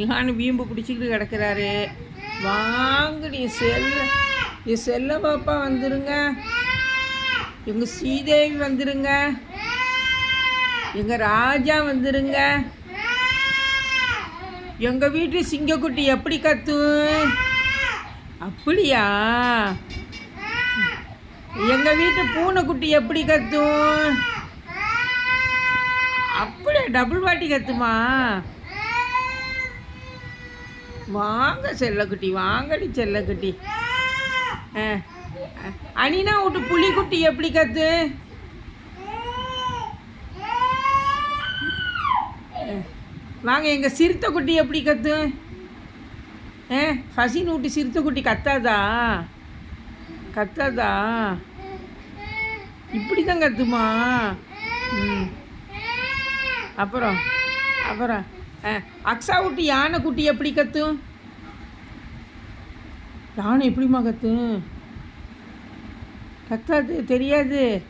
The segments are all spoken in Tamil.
இகானு வீம்பு பிடிச்சிக்கிட்டு கிடக்கிறாரு. வாங்க நீ செல்ல நீ செல்ல பாப்பா வந்துருங்க. எங்கள் ஸ்ரீதேவி வந்துருங்க. எங்கள் ராஜா வந்துருங்க. எங்கள் வீட்டு சிங்கக்குட்டி எப்படி கத்தும் அப்படியா? எங்கள் வீட்டு பூனைக்குட்டி எப்படி கத்தும்? அப்படியே டபுள் வாட்டி கத்துமா? வாங்க செல்லக்குட்டி வாங்கடி செல்லக்குட்டி. ஆ. அனினா விட்டு புலிக்குட்டி எப்படி கத்து? வாங்க எங்கள் சிறுத்தைக்குட்டி எப்படி கத்து? ஏ ஃபசின் விட்டு சிறுத்தைக்குட்டி கத்தாதா? கத்தாதா? இப்படி தான் கத்துமா? ம். அப்புறம் அப்புறம். அக்ஸா விட்டு யானை குட்டி எப்படி கத்தும்? யானை எப்படிம்மா கத்தும்? கத்தாது தெரியாது.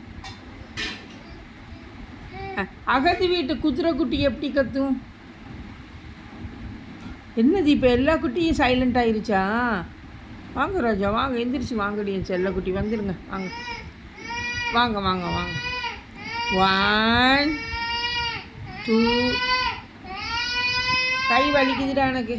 ஆ, அகதி வீட்டு குதிரை குட்டி எப்படி கத்தும்? என்னது இப்போ எல்லா குட்டியும் சைலண்ட் ஆயிருச்சா? வாங்க ராஜா வாங்க எந்திரிச்சு வாங்கடி என் செல்லக்குட்டி வந்துடுங்க வாங்க. வாங்க வாங்க வாங்க. ஒன் டூ കൈ വലിക്കുന്നതാണൊക്കെ